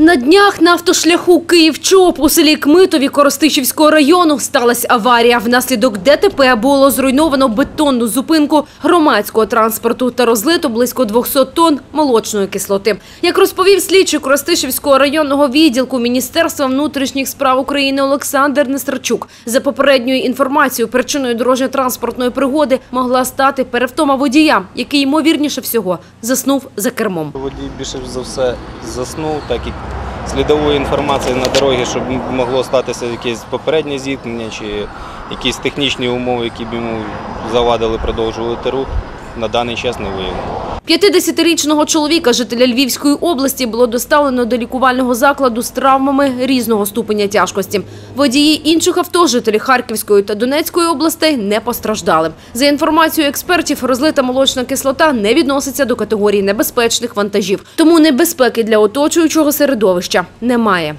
На днях на автошляху Київ-Чоп у селі Кмитові Коростишівського району сталася аварія. Внаслідок ДТП було зруйновано бетонну зупинку громадського транспорту та розлито близько 200 тонн молочної кислоти. Як розповів слідчий Коростишівського районного відділку Міністерства внутрішніх справ України Олександр Нестерчук, за попередньою інформацією, причиною дорожньо-транспортної пригоди могла стати перевтома водія, який, ймовірніше всього, заснув за кермом. Водій більше за все заснув, так і слідової інформації на дорогі, щоб могло статися якесь попереднє зіткнення чи якісь технічні умови, які б йому завадили продовжувати рух, на даний час не виявлено. 50-річного чоловіка, жителя Львівської області, було доставлено до лікувального закладу з травмами різного ступеня тяжкості. Водії інших авто, жителі Харківської та Донецької областей, не постраждали. За інформацією експертів, розлита молочна кислота не відноситься до категорії небезпечних вантажів, тому небезпеки для оточуючого середовища немає.